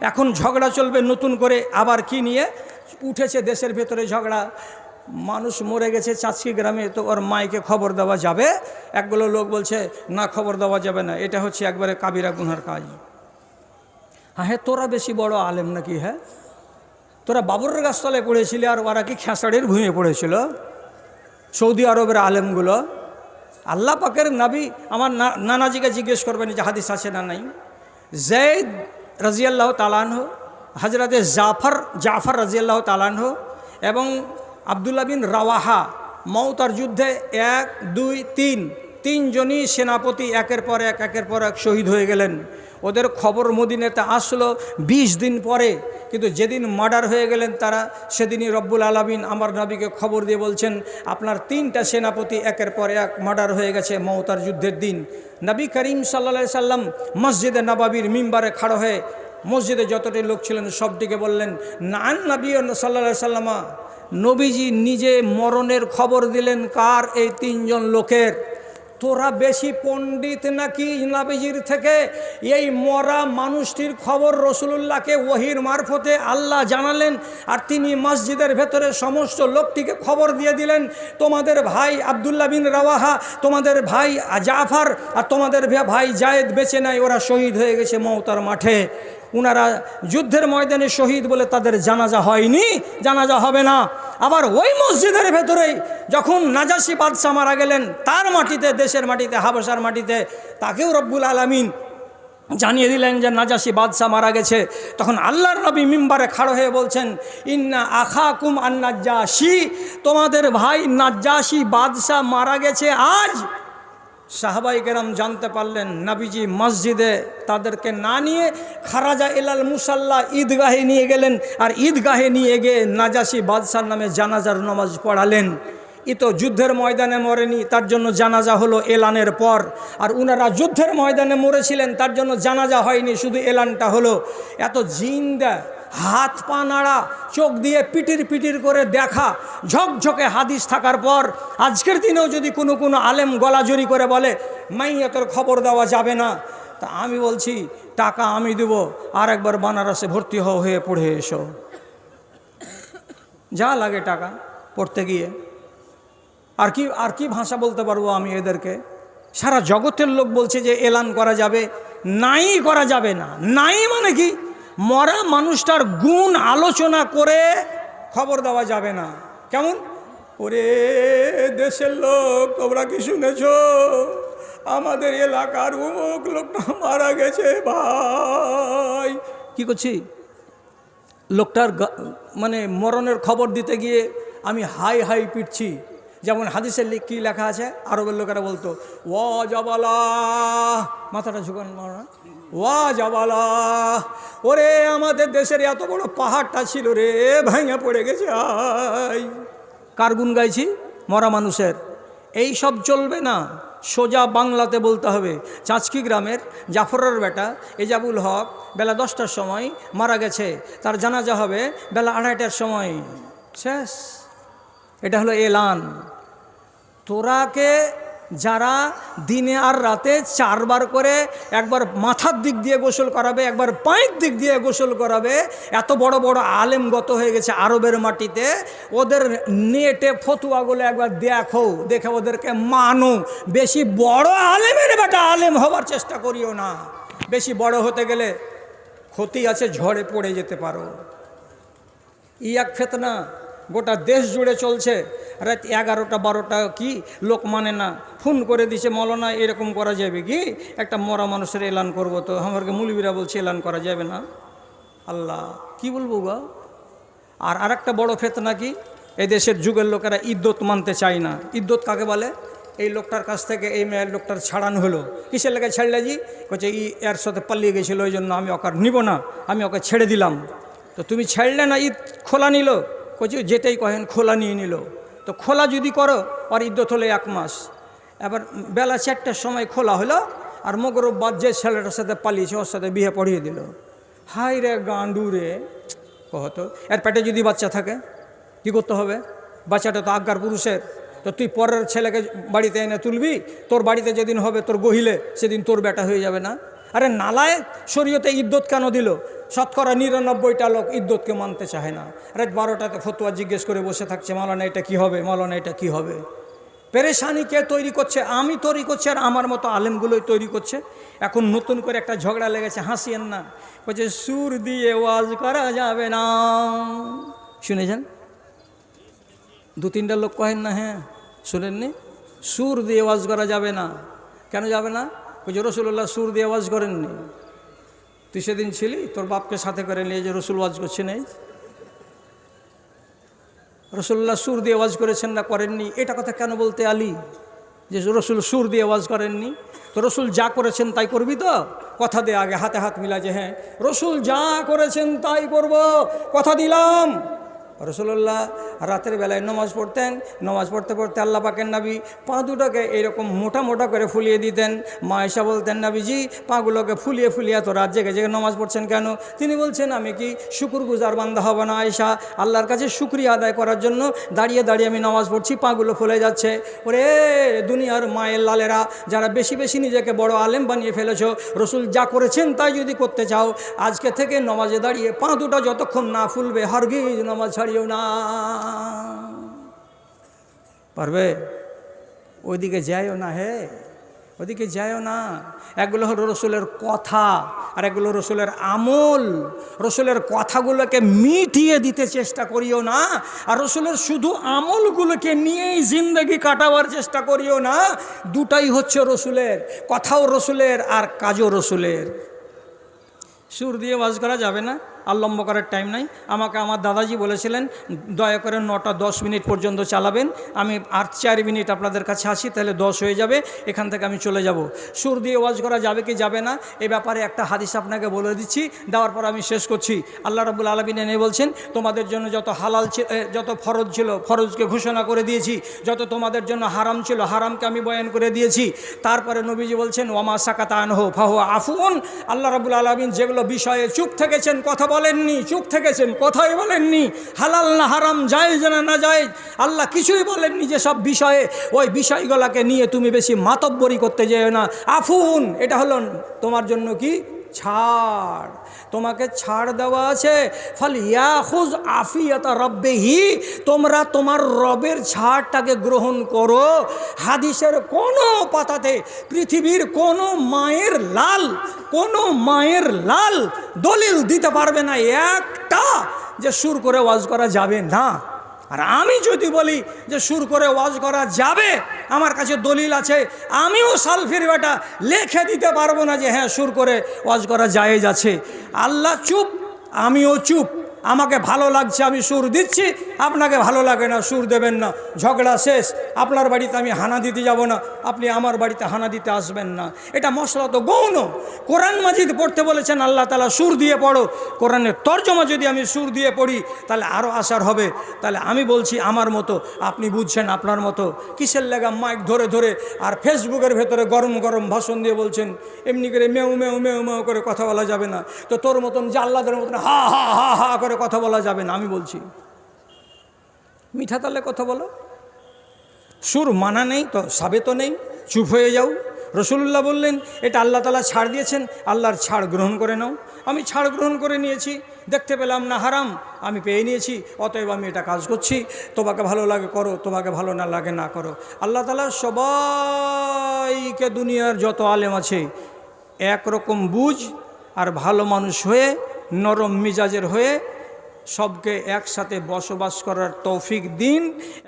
এখন ঝগড়া চলবে নতুন করে, আবার কি নিয়ে? উঠেছে দেশের ভেতরে ঝগড়া। মানুষ মরে গেছে চাঁচকি গ্রামে, তো ওর মাইকে খবর দেওয়া যাবে। একগুলো লোক বলছে, না, খবর দেওয়া যাবে না। এটা হচ্ছে একবারে কাবিরা গুনার কাজ। হ্যাঁ হ্যাঁ তোরা বেশি বড় আলেম নাকি হ্যাঁ? তোরা বাবুরের গাছতলায় পড়েছিলি আর ওরা কি খেসাড়ির ভূঁয়ে পড়েছিল? সৌদি আরবের আলেমগুলো? আল্লাহ পাকের নাবি আমার নানাজিকে জিজ্ঞেস করবেন যে হাদিস আছে না নাই? জৈদ রাজিয়াল্লাহ তালানহ হজরতে জাফর জাফর রাজিয়াল্লাহ তালানহ এবং আবদুল্লা বিন রাওয়াহা মৌতার যুদ্ধে এক, দুই, তিন, তিনজনই সেনাপতি, একের পর এক, একের পর এক শহীদ হয়ে গেলেন। ওদের খবর মদিনেতে আসলো ২০ দিন পরে। কিন্তু যেদিন মার্ডার হয়ে গেলেন তারা, সেদিনই রব্বুল আলমিন আমার নবীকে খবর দিয়ে বলছেন, আপনার তিনটা সেনাপতি একের পর এক মার্ডার হয়ে গেছে মমতার যুদ্ধের দিন। নবী করিম সাল্লা সাল্লাম মসজিদে নবাবির মিম্বারে খাড়ো হয়ে মসজিদে যতটি লোক ছিলেন সবটিকে বললেন, নান নবী সাল্লা সাল্লামা, নবীজি নিজে মরণের খবর দিলেন কার এই তিনজন লোকের? তোরা বেশি পণ্ডিত নাকি নাবিজির থেকে? এই মরা মানুষটির খবর রসুলুল্লাহকে ওহির মারফতে আল্লাহ জানালেন আর তিনি মসজিদের ভেতরে সমস্ত লোকটিকে খবর দিয়ে দিলেন, তোমাদের ভাই আবদুল্লাহ বিন রাওয়াহা, তোমাদের ভাই জাফার আর তোমাদের ভাই জায়েদ বেঁচে নাই, ওরা শহীদ হয়ে গেছে মমতার মাঠে। উনারা যুদ্ধের ময়দানে শহীদ বলে তাদের জানাজা হয়নি, জানাজা হবে না। আবার ওই মসজিদের ভেতরেই যখন নাজাসি বাদশাহ মারা গেলেন, তার মাটিতে, দেশের মাটিতে হাবসার মাটিতে, তাকেও রব্বুল আলমিন জানিয়ে দিলেন যে নাজাসি বাদশাহ মারা গেছে। তখন আল্লাহর নবী মিম্বারে খাড়ো হয়ে বলছেন, ইন্না আখা কুম আন্নাজ্জাসি, তোমাদের ভাই নাজ্জাসি বাদশাহ মারা গেছে আজ। সাহাবাই কেরাম জানতে পারলেন, নাবিজি মসজিদে তাদেরকে না নিয়ে খারাজা এলাল মুসাল্লা ঈদগাহে নিয়ে গেলেন আর ঈদগাহে নিয়ে গিয়ে নাজাসি বাদশার নামে জানাজার নামাজ পড়ালেন। ই তো যুদ্ধের ময়দানে মরেনি, তার জন্য জানাজা হলো এলানের পর। আর উনারা যুদ্ধের ময়দানে মরেছিলেন, তার জন্য জানাজা হয়নি, শুধু এলানটা হলো। এত জিন্দা হাত পা নাড়া, চোখ দিয়ে পিটির পিটির করে দেখা, ঝকঝকে হাদিস থাকার পর আজকের দিনেও যদি কোনো কোনো আলেম গলাজড়ি করে বলে মাইয়াতের খবর দেওয়া যাবে না। তা আমি বলছি, টাকা আমি দেব, আর একবার বানারসে ভর্তি হও, হয়ে পড়ে এসো। যা লাগে টাকা পড়তে গিয়ে। আর কি আর কি ভাষা বলতে পারব আমি এদেরকে? সারা জগতের লোক বলছে যে, এলান করা যাবে, নাই করা যাবে না। নাই মানে কি? মরা মানুষটার গুণ আলোচনা করে খবর দেওয়া যাবে না। কেমন? ওরে দেশের লোক, তোমরা কি শুনেছ? আমাদের এলাকার উমুক লোকটা মারা গেছে ভাই। কি করছি? লোকটার মানে মরণের খবর দিতে গিয়ে আমি হাই হাই পিটছি। যেমন হাদিসের কি লেখা আছে? আরবের লোকেরা বলতো ওয়া জবালা মাথাটা ঝুঁকান ওয়া জবালা ওরে, আমাদের দেশের এত বড় পাহাড়টা ছিল রে, ভাঙা পড়ে গেছে আই কার গাইছি? মরা মানুষের। এই সব চলবে না। সোজা বাংলাতে বলতে হবে, চাঁচকি গ্রামের জাফরের বেটা এজাবুল হক বেলা দশটার সময় মারা গেছে। তার জানাজা হবে বেলা আড়াইটার সময়। শেষ। এটা হলো এলান। তোরাকে যারা দিনে আর রাতে চারবার করে একবার মাথার দিক দিয়ে গোসল করাবে, একবার পায়ের দিক দিয়ে গোসল করাবে, এত বড় বড় আলেম গত হয়ে গেছে আরবের মাটিতে, ওদের নেটে ফতুয়াগুলো একবার দেখো, দেখে ওদেরকে মানো। বেশি বড় আলেমের বেটা আলেম হবার চেষ্টা করিও না। বেশি বড় হতে গেলে ক্ষতি আছে, ঝড়ে পড়ে যেতে পারো। ই এক ফেতনা। গোটা দেশ জুড়ে চলছে। রাত এগারোটা, বারোটা কি লোক মানে না। ফোন করে দিছে, মলনা, এরকম করা যাবে কি? একটা মরা মানুষের এলান করব তো। আমাকে মুলবিরা বলছে, এলান করা যাবে না। আল্লাহ, কি বলব গো? আর আরেকটা বড় ফেতনা কি? এই দেশের যুগের লোকেরা ইদ্যত মানতে চায় না। ইদ্যত কাকে বলে? এই লোকটার কাছ থেকে এই মেয়ের লোকটার ছাড়ানো হলো। কিসের লেগে ছাড়লে জি? বলছে ই এর সাথে পালিয়ে গেছিল, ওই জন্য আমি ওকে নিব না। আমি ওকে ছেড়ে দিলাম। তো তুমি ছাড়লে না, ঈদ খোলা নিল? কচি, যেটাই কহেন, খোলা নিয়ে নিল। তো খোলা যদি করো, আর ইদ্যত হলো এক মাস। এবার বেলা চারটার সময় খোলা হলো, আর মগরবাদ যে ছেলেটার সাথে পালিয়েছে, ওর সাথে বিয়ে পড়িয়ে দিল। হাই রে গান্ডু রে কহতো এর পেটে যদি বাচ্চা থাকে, কি করতে হবে? বাচ্চাটা তো আজ্ঞার পুরুষের। তো তুই পরের ছেলেকে বাড়িতে এনে তুলবি, তোর বাড়িতে যেদিন হবে তোর গহিলে, সেদিন তোর বেটা হয়ে যাবে না। আরে নালায় শরীয়তে ইদ্যত কেন দিল? শতকরা নিরানব্বইটা লোক ইদ্যতকে মানতে চায় না। রাত বারোটাতে ফতুয়া জিজ্ঞেস করে বসে থাকছে মালানা এটা কী হবে? মালানা এটা কী হবে? পেরেশানি কে তৈরি করছে? আমি তৈরি করছি আর আমার মতো আলেমগুলোই তৈরি করছে। এখন নতুন করে একটা ঝগড়া লেগেছে, হাসিয়েন না। বলছে সুর দিয়ে ওয়াজ করা যাবে না। শুনেছেন? দু তিনটা লোক কহেন না হ্যাঁ শুনেননি? সুর দিয়ে ওয়াজ করা যাবে না। কেন যাবে না? বলছে রসুল্লাহ সুর দিয়ে আওয়াজ করেননি। তুই সেদিন ছিলি? তোর বাপকে সাথে করে নিয়ে যে রসুল ওয়াজ করছে নেই রসুল্লাহ সুর দিয়ে আওয়াজ করেছেন না, করেননি। এটা কথা কেন বলতে আলী? যে রসুল সুর দিয়ে আওয়াজ করেননি। তো রসুল যা করেছেন তাই করবি তো? কথা দে আগে, হাতে হাত মিলা যে হ্যাঁ রসুল যা করেছেন তাই করব। কথা দিলাম। রসুল্লাহ রাতের বেলায় নমাজ পড়তেন। নমাজ পড়তে পড়তে আল্লাহ পাকের নাবি পা দুটোকে এরকম মোটা মোটা করে ফুলিয়ে দিতেন। মা এসা বলতেন, নাবিজি, পাগুলোকে ফুলিয়ে ফুলিয়ে তো রাত জেগে জেগে নমাজ পড়ছেন কেন? তিনি বলছেন, আমি কি শুকুর গুজার বান্দা হব না আয়সা আল্লাহর কাছে শুক্রিয়া আদায় করার জন্য দাঁড়িয়ে দাঁড়িয়ে আমি নামাজ পড়ছি, পাগুলো ফুলে যাচ্ছে। ওরে দুনিয়ার মায়ের লালেরা, যারা বেশি বেশি নিজেকে বড় আলেম বানিয়ে ফেলেছ, রসুল যা করেছেন তাই যদি করতে চাও, আজকে থেকে নমাজে দাঁড়িয়ে পা দুটো যতক্ষণ না ফুলবে, হারগিজ নমাজ ছাড়িও না। পারবে? ওইদিকে যায়ও না হে। ওদিকে যাইও না। এগুলো হলো রসুলের কথা আর এগুলো রসুলের আমল। রসুলের কথাগুলোকে মিটিয়ে দিতে চেষ্টা করিও না আর রসুলের শুধু আমলগুলোকে নিয়েই জিন্দগি কাটাবার চেষ্টা করিও না। দুটাই হচ্ছে রসুলের। কথাও রসুলের আর কাজও রসুলের। সুর দিয়ে ওয়াজ করা যাবে না? আর করার টাইম নাই। আমাকে আমার দাদাজি বলেছিলেন, দয়া করে নটা দশ মিনিট পর্যন্ত চালাবেন। আমি আর চার মিনিট আপনাদের কাছে আসি, তাহলে দশ হয়ে যাবে। এখান থেকে আমি চলে যাব। সুর দিয়ে ওয়াজ করা যাবে কি যাবে না, এ ব্যাপারে একটা হাদিস আপনাকে বলে দিচ্ছি। দেওয়ার পর আমি শেষ করছি। আল্লাহ রাবুল আলমিন এনে বলছেন, তোমাদের জন্য যত হালাল ছিল যত ফরজ ছিল, ফরজকে ঘোষণা করে দিয়েছি। যত তোমাদের জন্য হারাম ছিল, হারামকে আমি বয়ান করে দিয়েছি। তারপরে নবীজি বলছেন ওয়ামা সাকাতা আনহো ফাহু আফুন আল্লাহ রাবুল আলমিন যেগুলো বিষয়ে চুপ থেকেছেন, কথা বলেননি, চুপ থেকেছেন, কথাই বলেননি। হালাল না হারাম যায় না না যায় আল্লাহ কিছুই বলেননি যে সব বিষয়ে। ওই বিষয়গুলোকে নিয়ে তুমি বেশি মাতব্বরি করতে যেও না। আফুন, এটা হলো তোমার জন্য কি? ছাড়। তোমাকে ছাড় দেওয়া আছে। ফল ইয়াহুজ আফিয়াতা রব্বেহি, তোমরা তোমার রবের ছাড়টাকে গ্রহণ করো। হাদিসের কোনো পাতাতে, পৃথিবীর কোনো মায়ের লাল কোনো মায়ের লাল দলিল দিতে পারবে না একটা যে সুর করে ওয়াজ করা যাবে না। আর আমি যদি বলি যে সুর করে ওয়াজ করা যাবে, আমার কাছে দলিল আছে, আমিও সালফির বেটা লেখে দিতে পারব না যে হ্যাঁ সুর করে ওয়াজ করা জায়েজ আছে। আল্লাহ চুপ, আমিও চুপ। আমাকে ভালো লাগছে, আমি সুর দিচ্ছি। আপনাকে ভালো লাগে না, সুর দেবেন না। ঝগড়া শেষ। আপনার বাড়িতে আমি হানা দিতে যাব না। আপনি আমার বাড়িতে হানা দিতে আসবেন না। এটা মশলা তো গৌণ। কোরআন মাজিদ পড়তে বলেছেন, আল্লাহ তালা সুর দিয়ে পড়ো। কোরআনের তর্জমা যদি আমি সুর দিয়ে পড়ি, তাহলে আরও আসার হবে। তাহলে আমি বলছি, আমার মতো, আপনি বুঝছেন আপনার মতো। কিসের লেগা মাইক ধরে ধরে আর ফেসবুকের ভেতরে গরম গরম ভাষণ দিয়ে বলছেন? এমনি করে মেউ মেউ মেউ মেউ করে কথা বলা যাবে না। তো তোর মতন যে জাল্লাদের মতন হা হা হা হা করে কথা বলা যাবে না, আমি বলছি। মিঠা তালে কথা বলো। সুর মানা নেই, তো সাবে তো নেই, চুপ হয়ে যাও। রসুল্লাহ বললেন, এটা আল্লাহ তালা ছাড় দিয়েছেন, আল্লাহর ছাড় গ্রহণ করে নাও। আমি ছাড় গ্রহণ করে নিয়েছি, দেখতে পেলাম না হারাম, আমি পেয়ে নিয়েছি, অতএব আমি এটা কাজ করছি। তোমাকে ভালো লাগে করো, তোমাকে ভালো না লাগে না করো। আল্লাহ তালা সবাইকে দুনিয়ার যত আলেম আছে, একরকম বুঝ আর ভালো মানুষ হয়ে, নরম মিজাজের হয়ে সবকে একসাথে বসবাস করার তৌফিক দিন।